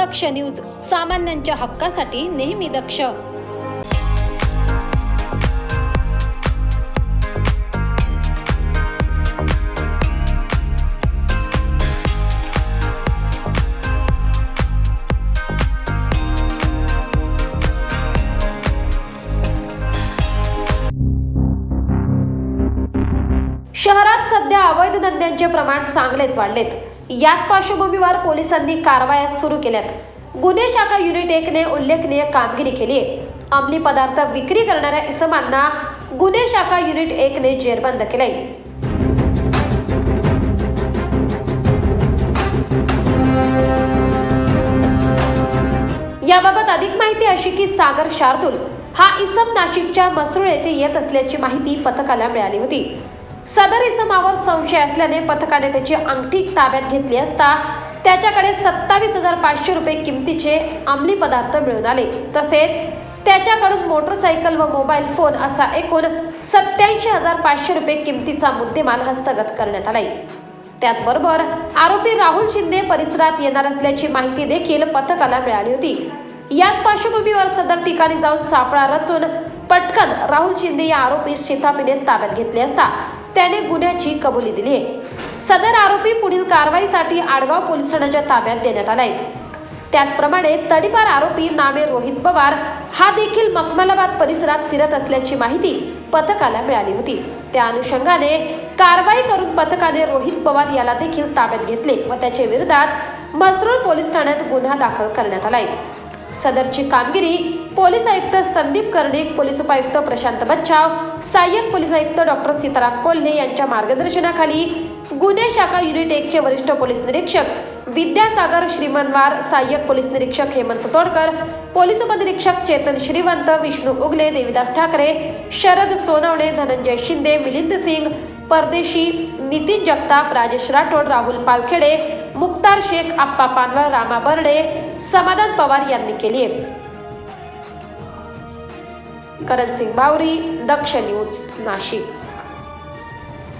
दक्ष news सामान्यांच्या हक्कासाठी नेहमी दक्ष. शहरात सध्या अवैध धंद्यांचे प्रमाण चांगलेच वाढलेत. याच पार्श्वभूमीवर पोलिसांनी कारवाया सुरू केल्यात. गुन्हे शाखा युनिट एकने उल्लेखनीय कामगिरी केली आहे. अंमली पदार्थ विक्री करणाऱ्या इसमांना गुन्हे शाखा युनिट एकने जेरबंद केलंय. याबाबत अधिक माहिती अशी की सागर शार्दूल हा इसम नाशिकच्या मसरूळ येथे येत असल्याची माहिती पथकाला मिळाली होती. सदर इसमावर संशय असल्याने पथकाने त्याची अंगठी ताब्यात घेतली असता त्याच्याकडे सत्तावीस हजार पाचशे रुपये किमतीचे अंमली पदार्थ मिळून आले. तसेच त्याच्याकडून मोटरसायकल व मोबाईल फोन असा एकूण सत्याऐंशी हजार पाचशे रुपये किमतीचा मुद्देमाल हस्तगत करण्यात आलाय. त्याचबरोबर आरोपी राहुल शिंदे परिसरात येणार असल्याची माहिती देखील पथकाला मिळाली होती. याच पार्श्वभूमीवर सदर ठिकाणी जाऊन सापळा रचून पटकन राहुल शिंदे या आरोपी शितापीने ताब्यात घेतले असता त्याने गुन्ह्याची कबुली दिली आहे. सदर आरोपी पुढील कारवाईसाठी आडगाव पोलीस ठाण्याच्या ताब्यात देण्यात आलाय. त्याचप्रमाणे तडीपार आरोपी नामे रोहित पवार हा देखील मखमलाबाद परिसरात फिरत असल्याची माहिती पथकाला मिळाली होती. त्या अनुषंगाने कारवाई करून पथकाने रोहित पवार याला देखील ताब्यात घेतले व त्याच्या विरोधात मसरूळ पोलीस ठाण्यात गुन्हा दाखल करण्यात आलाय. सदरची कामगिरी पोलीस आयुक्त संदीप कर्णिक पोलीस उपायुक्त प्रशांत बच्चाव सहाय्यक पोलीस आयुक्त डॉक्टर सीताराम कोल्हे यांच्या मार्गदर्शनाखाली गुन्हे शाखा युनिट एकचे वरिष्ठ पोलीस निरीक्षक विद्यासागर श्रीमनवार सहाय्यक पोलीस निरीक्षक हेमंत तोडकर पोलीस उपनिरीक्षक चेतन श्रीवंत विष्णू उगले देविदास ठाकरे शरद सोनवणे धनंजय शिंदे मिलिंद सिंग परदेशी नितीन जगताप राजेश राठोड राहुल पालखेडे मुक्तार शेख आप्पा पानवळ रामा बर्डे समाधान पवार यांनी केली आहे करण सिंग बावरी दक्ष न्यूज नाशिक.